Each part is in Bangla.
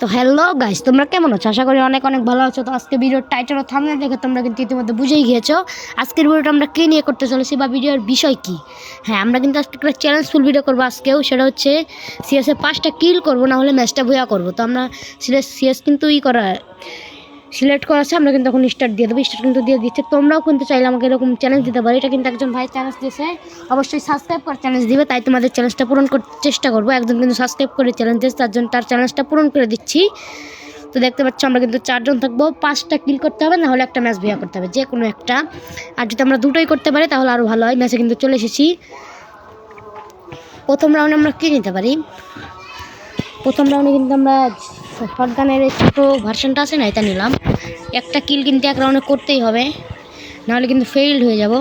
তো হ্যালো গাইস তোমরা কেমন আছো? আশা করি অনেক অনেক ভালো আছো। তো আজকে ভিডিওর টাইটেল ও থামনে দেখে তোমরা কিন্তু ইতিমধ্যে বুঝেই গিয়েছো। আজকের ভিডিওটা আমরা কী নিয়ে করতে চলেছি বা ভিডিওর বিষয় কি? হ্যাঁ আমরা কিন্তু আজকে একটা চ্যালেঞ্জফুল ভিডিও করব আজকেও। সেটা হচ্ছে সিএসে পাঁচটা কিল করব, না হলে ম্যাচটা ভুয়া করব। তো আমরা সিএস কিন্তু ই করা সিলেক্ট করা আছে, আমরা কিন্তু এখন স্টার্ট দিয়ে দেবো। স্টার্ট কিন্তু দিয়ে দিচ্ছে। তোমরাও কিন্তু চাইলে আমাকে এরকম চ্যালেঞ্জ দিতে পারো। এটা কিন্তু একজন ভাই চ্যালেঞ্জ দিয়েছে। অবশ্যই সাবস্ক্রাইব করে চ্যালেঞ্জ দিবে। তাই তোমাদের চ্যালেঞ্জটা পূরণ করতে চেষ্টা করব। একজন কিন্তু সাবস্ক্রাইব করে চ্যালেঞ্জ দিয়েছে, তার জন্য তার চ্যালেঞ্জটা পূরণ করে দিচ্ছি। তো দেখতে পাচ্ছ, আমরা কিন্তু চারজন থাকব। পাঁচটা কিল করতে হবে, না হলে একটা ম্যাচ ভিয়া করতে হবে। যে কোনো একটা। আর যদি আমরা দুটোই করতে পারি, তাহলে আরও ভালো হয়। ম্যাচে কিন্তু চলে এসেছি। প্রথম রাউন্ডে আমরা কী নিতে পারি? প্রথম রাউন্ডে কিন্তু আমরা শটগানের এই ছোটো ভার্সনটা আছে না, এটা নিলাম। একটা কিল কিন্তু এক রাউন্ডে করতেই হবে, নাহলে কিন্তু ফেইল্ড হয়ে যাব।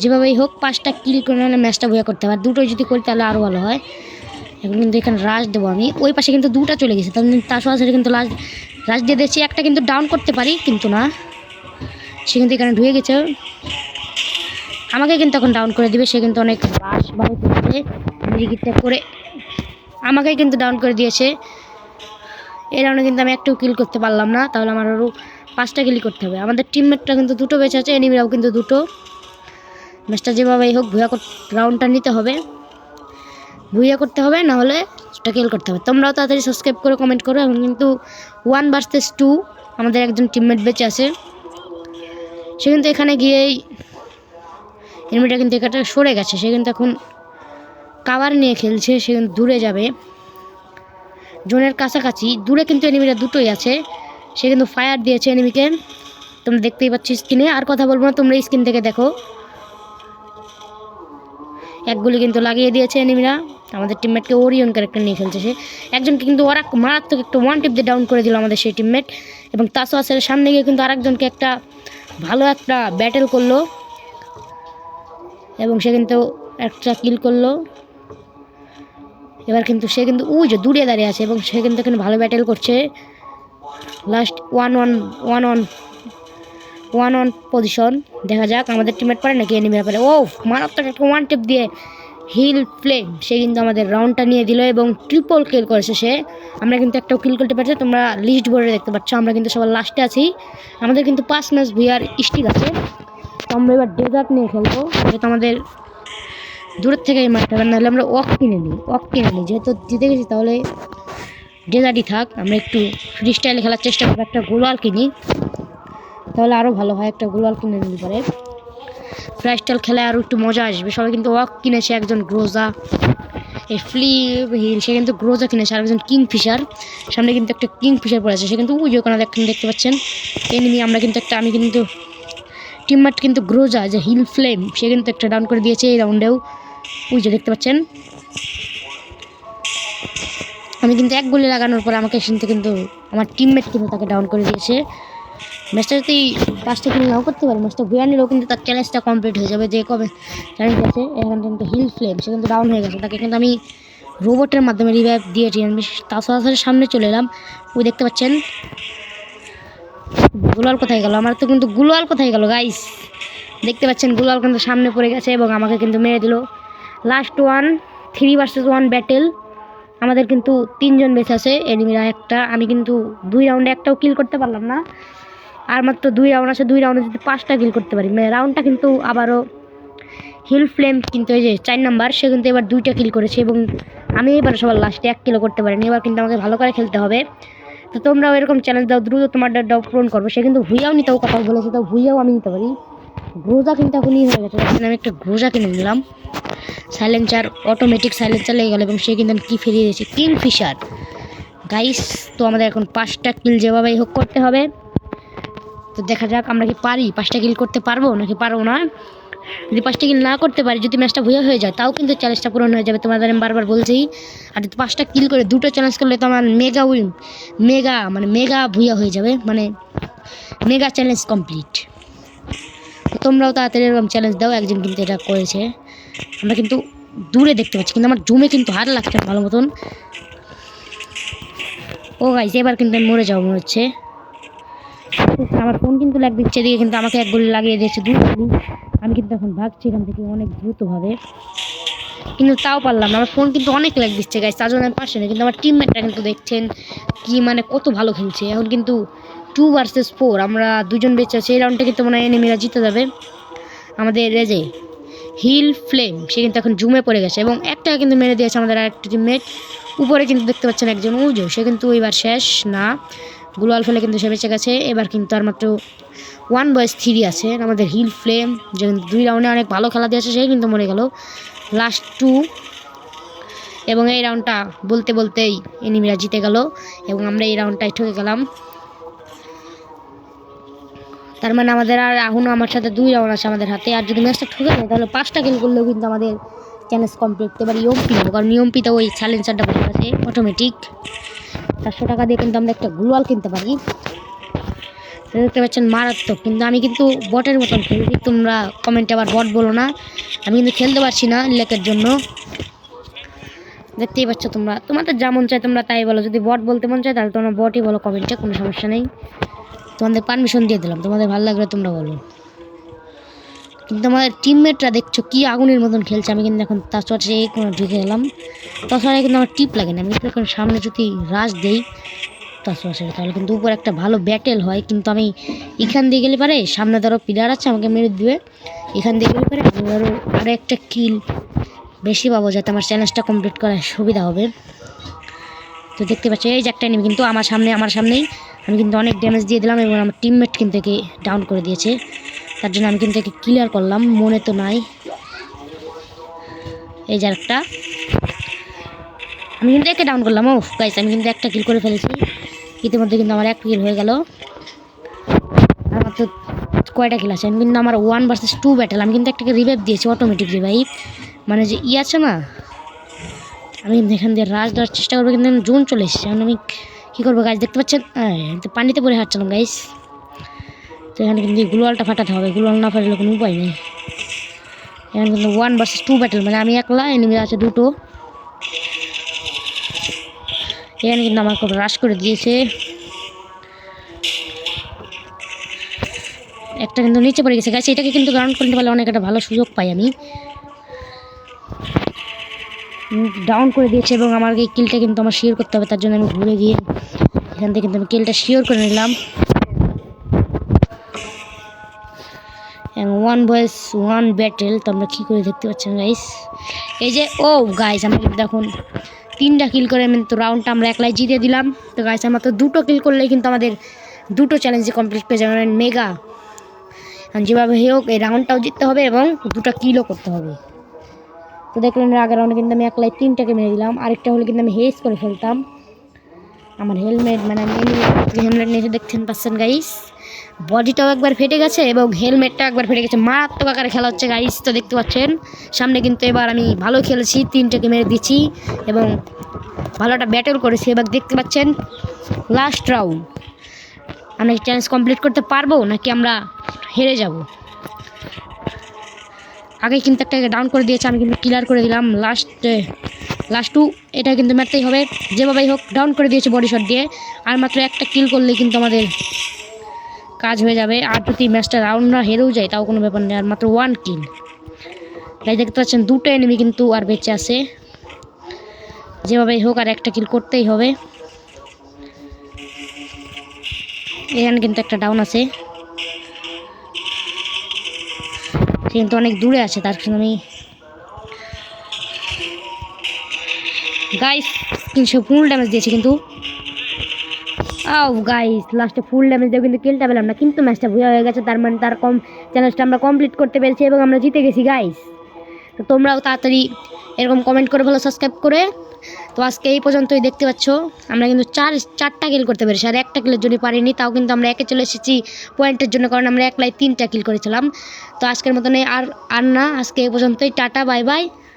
যেভাবেই হোক, পাঁচটা কিল করে নাহলে ম্যাচটা বইয়া করতে হবে। দুটোই যদি করি, তাহলে আরও ভালো হয়। এখন কিন্তু এখানে রাশ দেবো আমি। ওই পাশে কিন্তু দুটা চলে গেছে, তার তার সাথে কিন্তু লাস্ট রাশ দিয়ে দিয়েছি। একটা কিন্তু ডাউন করতে পারি, কিন্তু না। সে কিন্তু এখানে ঢুকে গেছে। আমাকে কিন্তু এখন ডাউন করে দিবে। সে কিন্তু অনেক রাশ বাড়ি করছে করে আমাকে কিন্তু ডাউন করে দিয়েছে। এই রাউন্ডে কিন্তু আমি একটাও কিল করতে পারলাম না, তাহলে আমার আরও পাঁচটা কিল করতে হবে। আমাদের টিমমেটটা কিন্তু দুটো বেঁচে আছে এনিমিরাও কিন্তু দুটো। ম্যাচটা যেভাবেই হোক ভুয়া রাউন্ডটা নিতে হবে। ভুইয়া করতে হবে, না হলে সেটা কিল করতে হবে। তোমরাও তাড়াতাড়ি সাবস্ক্রাইব করে কমেন্ট করো, এখন কিন্তু ওয়ান ভার্সেস টু আমাদের একজন টিমমেট বেঁচে আছে। সে কিন্তু এখানে গিয়েই এনিমিটা কিন্তু এখানে সরে গেছে। সে কিন্তু এখন কাভার নিয়ে খেলছে, সে কিন্তু দূরে যাবে। জোনের কাছাকাছি, দূরে কিন্তু এনিমিটা দুটোই আছে। সে কিন্তু ফায়ার দিয়েছে এনিমিকে তোমরা দেখতেই পাচ্ছ স্ক্রিনে আর কথা বলব না, তোমরা স্ক্রিন থেকে দেখো। এক গুলি কিন্তু লাগিয়ে দিয়েছে এনিমিরা আমাদের টিমমেটকে ওরিয়ন ক্যারেক্টার নিয়ে খেলছে সে। একজনকে কিন্তু ওরা মারাত্মক একটা ওয়ান টিপ দিয়ে ডাউন করে দিল আমাদের সেই টিমমেট এবং তাসওয়াসের সামনে গিয়ে কিন্তু আরেকজনকে একটা ভালো একটা ব্যাটেল করল। এবং সে কিন্তু একটা কিল করল। এবার কিন্তু সে কিন্তু উই যে দূরে দাঁড়িয়ে আছে এবং সে কিন্তু এখানে ভালো ব্যাটেল করছে। Last one one one one one one position দেখা যাক আমাদের টিমের পারে নাকি এনিমিরা পারে। ও মারাত্মক একটা ওয়ান টেপ দিয়ে হিল ফ্লেম সে কিন্তু আমাদের রাউন্ডটা নিয়ে দিল এবং ট্রিপল কিল করেছে সে। আমরা কিন্তু একটাও কিল করতে পারছি তোমরা লিস্ট বোর্ডে দেখতে পাচ্ছ, আমরা কিন্তু সবার লাস্টে আছি। আমাদের কিন্তু পাঁচ ম্যাচ ভিআর স্টিক আছে। তো আমরা এবার ডেজার্ট নিয়ে খেলব। যেহেতু আমাদের দূরের থেকেই মারতে হবে নাহলে আমরা ওয়াক কিনে নিই, ওয়াক কিনে নিই। যেহেতু জিতে গেছি তাহলে ডেজার্টই থাক, আমরা একটু ফ্রি স্টাইলে খেলার চেষ্টা করব, একটা গোলওয়াল কিনি। তাহলে আরও ভালো হয়, একটা গোলওয়াল কিনে নিতে পারে। ফ্রি স্টাইল খেলায় আরও একটু মজা আসবে। সবাই কিন্তু ওয়াক কিনেছে, একজন গ্রোজা এই ফ্লি হিল সে কিন্তু গ্রোজা কিনেছে, আর একজন কিং ফিশার সামনে কিন্তু একটা কিং ফিশার পড়ে আছে, সে কিন্তু উই ওখানে দেখেন দেখতে পাচ্ছেন? এনিমি আমরা কিন্তু একটা, আমি কিন্তু টিমমেট কিন্তু গ্রোজা যে হিল ফ্লেম সে কিন্তু একটা ডাউন করে দিয়েছে এই রাউন্ডেও ওই যে দেখতে পাচ্ছেন? আমি কিন্তু এক গুলি লাগানোর পর আমাকে শুনতে কিন্তু আমার টিমমেট কিন্তু তাকে ডাউন করে দিয়েছে। ম্যাচটা যদি পাঁচটা কিনে নাও করতে পারে ম্যাচটা ঘুরে নিলেও কিন্তু তার চ্যালেঞ্জটা কমপ্লিট হয়ে যাবে। যে কবে চ্যালেঞ্জ আছে, এখানে কিন্তু হিল ফ্লেম সে কিন্তু ডাউন হয়ে গেছে। তাকে কিন্তু আমি রোবটের মাধ্যমে রিভাইভ দিয়েছি। আমি তার সরাসরি সামনে চলে এলাম। ওই দেখতে পাচ্ছেন? গুলাল কোথায় গেল? আমার তো কিন্তু গুলাল কোথায় গেল গাইস দেখতে পাচ্ছেন, গুলাল কিন্তু সামনে পড়ে গেছে এবং আমাকে কিন্তু মেরে দিল। Last one three versus one battle আমাদের কিন্তু তিনজন বেঁচে আছে এনিমিরা একটা। আমি কিন্তু দুই রাউন্ডে একটাও কিল করতে পারলাম না। আর মাত্র দুই রাউন্ড আছে, দুই রাউন্ডে যদি পাঁচটা কিল করতে পারি। মানে রাউন্ডটা কিন্তু আবারও হিল ফ্লেম কিন্তু এই যে চার নাম্বার সে কিন্তু এবার দুইটা কিল করেছে এবং আমি এবার সবার লাস্টে এক কিলো করতে পারিনি। এবার কিন্তু আমাকে ভালো করে খেলতে হবে। তো তোমরাও এরকম চ্যালেঞ্জ দাও, দ্রুত তোমার ডাও পূরণ করব। সে কিন্তু ভুইয়াও নিতেও কথা বলেছে, তো ভুইয়াও আমি নিতে পারি। গ্রোজা কিন্তু এখনই হয়ে গেছে। আমি একটা গ্রোজা কিনে নিলাম। সাইলেন্সার অটোমেটিক সাইলেন্সার লেগে গেল এবং সে কিন্তু কি ফিরিয়ে দিয়েছে? কিং ফিশার গাইস তো আমাদের এখন পাঁচটা কিল যেভাবেই হোক করতে হবে। তো দেখা যাক আমরা কি পারি। পাঁচটা কিল করতে পারব নাকি পারব না? যদি পাঁচটা কিল না করতে পারি, যদি ম্যাচটা ভুয়া হয়ে যায়, তাও কিন্তু চ্যালেঞ্জটা পূরণ হয়ে যাবে। তোমাদের আমি বারবার বলছি, আর যদি পাঁচটা কিল করে দুটো চ্যালেঞ্জ করলে তো আমার মেগা উইন মেগা মানে মেগা ভুয়া হয়ে যাবে মানে মেগা চ্যালেঞ্জ কমপ্লিট তোমরাও তাড়াতাড়ি এরকম চ্যালেঞ্জ দাও, একজন কিন্তু এটা করেছে। আমরা কিন্তু দূরে দেখতে পাচ্ছি, কিন্তু আমার জমে কিন্তু হার লাগছে ভালো মতন। ও গাইছে এবার কিন্তু আমি মরে যাব মনে হচ্ছে। আমার ফোন কিন্তু লাগ দিচ্ছে, এদিকে কিন্তু আমাকে এক গুলি লাগিয়ে দিয়েছে গুলি। আমি কিন্তু এখন ভাগছি এখান থেকে অনেক দ্রুতভাবে। কিন্তু তাও পারলাম আমার ফোন কিন্তু অনেক লাগ দিচ্ছে গাইস তার জন্য আমি পারছি না। কিন্তু আমার টিমমেটটা কিন্তু দেখছেন কি মানে কত ভালো খেলছে। এখন কিন্তু টু ভার্সেস ফোর আমরা দুজন বেঁচে আছি, এই রাউন্ডটা কিন্তু মনে এনিমিরা জিতে যাবে। আমাদের রেজে। হিল ফ্লেম, সে কিন্তু এখন জুমে পড়ে গেছে এবং একটা কিন্তু মেরে দিয়েছে আমাদের আরেকটা টিমমেট উপরে কিন্তু দেখতে পাচ্ছেন একজন উজো, সে কিন্তু এবার শেষ না। গুলাল ফেলে কিন্তু সে বেঁচে গেছে। এবার কিন্তু আর মাত্র ওয়ান বয়েস থ্রি আছে, আমাদের হিল ফ্লেম, যে কিন্তু দুই রাউন্ডে অনেক ভালো খেলা দিয়েছে, সে কিন্তু মরে গেল। লাস্ট টু এবং এই রাউন্ডটা বলতে বলতেই এনিমিরা জিতে গেল, এবং আমরা এই রাউন্ডটাই ঠকে গেলাম। তার মানে আমাদের আর এখনও আমার সাথে দুই রাউন্ড আছে আমাদের হাতে। আর যদি ম্যাচটা ঠকে যায়, তাহলে পাঁচটা কিল করলেও কিন্তু আমাদের চ্যালেঞ্জ কমপ্লিট এবার ইয়ম্পি নেব, কারণ ইয়ম্পিতে ওই চ্যালেঞ্জারটা বসে আছে অটোমেটিক চারশো টাকা দিয়ে কিন্তু আমরা একটা গ্লোয়াল কিনতে পারি। দেখতে পাচ্ছেন মারাত্মক, কিন্তু আমি কিন্তু বটের মতন খেলছি। তোমরা কমেন্টে আবার বট বলো না। আমি কিন্তু খেলতে পারছি না লেকের জন্য। দেখতেই পাচ্ছ তোমরা। তোমাদের যা মন চায় তোমরা তাই বলো। যদি বট বলতে মন চায়, তাহলে তোমরা বটই বলো কমেন্টে কোনো সমস্যা নেই। তোমাদের পারমিশন দিয়ে দিলাম। তোমাদের ভালো লাগলে তোমরা বলো। কিন্তু আমাদের টিমমেটরা দেখছ কি আগুনের মতন খেলছে, আমি কিন্তু এখন তার চর্চে কোনো ঢুকে গেলাম। তাছাড়া কিন্তু আমার টিপ লাগে না। আমি কিন্তু এখন সামনে যদি রাশ দেই, তাছাড়া তাহলে কিন্তু উপর একটা ভালো ব্যাটেল হয়। কিন্তু আমি এখান দিয়ে গেলে পারে, সামনে ধরো প্লেয়ার আছে আমাকে মেরে দিবে। এখান দিয়ে গেলে পারে, আমি ধরো আরও একটা কিল বেশি পাবো যাতে আমার চ্যালেঞ্জটা কমপ্লিট করার সুবিধা হবে। তো দেখতে পাচ্ছি, এই যে একটা enemy, কিন্তু আমার সামনে, আমার সামনেই আমি কিন্তু অনেক ড্যামেজ দিয়ে দিলাম এবং আমার টিমমেট কিন্তু একে ডাউন করে দিয়েছে। তার জন্য আমি কিন্তু একে ক্লিয়ার করলাম, মনে তো নাই। এই যে একটা আমি কিন্তু একে ডাউন করলাম ও গাইস আমি কিন্তু একটা কিল করে ফেলেছি। ইতিমধ্যে কিন্তু আমার এক কিল হয়ে গেল। আমার তো কয়টা কিল আছে? আমি কিন্তু আমার ওয়ান ভার্সেস টু ব্যাটেল আমি কিন্তু একটাকে রিভাইভ দিয়েছি অটোমেটিক রিভাইভ মানে যে ই আছে না? আমি কিন্তু এখান দিয়ে রাজ দেওয়ার চেষ্টা করব, কিন্তু জোন চলে এসেছে, আমি কী করব গাছ দেখতে পাচ্ছেন? তো পানিতে পড়ে হাঁটছিলাম গাইস তো এখানে কিন্তু গুলোয়ালটা ফাটাতে হবে। গুলোয়াল না ফাটালে কোনো উপায় নেই। এখানে কিন্তু ওয়ান ভার্সেস টু ব্যাটেল মানে আমি একলা এনিমি আছে দুটো। এখানে কিন্তু আমার খুব রাশ করে দিয়েছে। একটা কিন্তু নিচে পড়ে গেছে গাছ এটাকে কিন্তু গ্রাউন্ড করতে পারলে অনেক একটা ভালো সুযোগ পাই আমি। ডাউন করে দিয়েছে এবং আমার এই কিলটা কিন্তু আমার শিওর করতে হবে, তার জন্য আমি ঘুরে গিয়ে এখান থেকে কিন্তু আমি কিলটা শিওর করে নিলাম। ওয়ান বয়েস ওয়ান ব্যাটেল তো আমরা কী করে দেখতে পাচ্ছেন গাইস এই যে, ও গাইস আমরা কিন্তু এখন তিনটা কিল করে তো রাউন্ডটা আমরা একলাই জিতে দিলাম। তো গাইস আমার তো দুটো কিল করলেই কিন্তু আমাদের দুটো চ্যালেঞ্জে কমপ্লিট পেয়ে যাবেন মেগা যেভাবে হোক, এই রাউন্ডটাও জিততে হবে এবং দুটো কিলও করতে হবে। তো দেখলেন, আগের রাউন্ডে কিন্তু আমি একলাই তিনটাকে মেরে দিলাম। আরেকটা হলে কিন্তু আমি হেস করে ফেলতাম। আমার হেলমেট মানে আমি হেলমেট নিয়ে দেখছেন, পাচ্ছেন গাইস বডিটাও একবার ফেটে গেছে এবং হেলমেটটা একবার ফেটে গেছে। মারাত্মক আকারে খেলা হচ্ছে গাইস তো দেখতে পাচ্ছেন। সামনে কিন্তু এবার আমি ভালো খেলেছি, তিনটাকে মেরে দিচ্ছি এবং ভালো একটা ব্যাটেল করেছি। এবার দেখতে পাচ্ছেন লাস্ট রাউন্ড আমরা চ্যালেঞ্জ কমপ্লিট করতে পারব নাকি আমরা হেরে যাব? আগে কিন্তু একটা ডাউন করে দিয়েছে, আমি কিন্তু ক্লিয়ার করে দিলাম লাস্ট লাস্ট টু এটা কিন্তু মারতেই হবে। যেভাবেই হোক ডাউন করে দিয়েছে বডি শট দিয়ে। আর মাত্র একটা কিল করলেই কিন্তু আমাদের কাজ হয়ে যাবে। আর যদি ম্যাচটা রাউন্ড না হেরেও যায়, তাও কোনো ব্যাপার নেই। আর মাত্র ওয়ান কিল তাই দেখতে পাচ্ছেন, দুটো এনিমি কিন্তু আর বেঁচে আছে। যেভাবেই হোক, আর একটা কিল করতেই হবে। এখানে কিন্তু একটা ডাউন আছে। সে কিন্তু অনেক দূরে আছে, তার জন্য আমি গাইস তিনশো ফুল ড্যামেজ দিয়েছে কিন্তু। আও গাইস লাস্টে ফুল ড্যামেজ দিয়ে কিন্তু কিলটা পেলাম না। কিন্তু ম্যাচটা ভুয়া হয়ে গেছে, তার মানে তার কম চ্যালেঞ্জটা আমরা কমপ্লিট করতে পেরেছি এবং আমরা জিতে গেছি গাইস তো তোমরাও তাড়াতাড়ি এরকম কমেন্ট করে ভালো সাবস্ক্রাইব করে। তো আজকে এই পর্যন্তই, দেখতে পাচ্ছ? আমরা কিন্তু চার, চারটা কিল করতে পেরেছি, আর একটা কিলের জন্য পারিনি, তাও কিন্তু আমরা একে চলে এসেছি পয়েন্টের জন্য, কারণ আমরা একলাই তিনটা কিল করেছিলাম। তো আজকের মতন আর আর না, আজকে এই পর্যন্তই, টাটা বাই বাই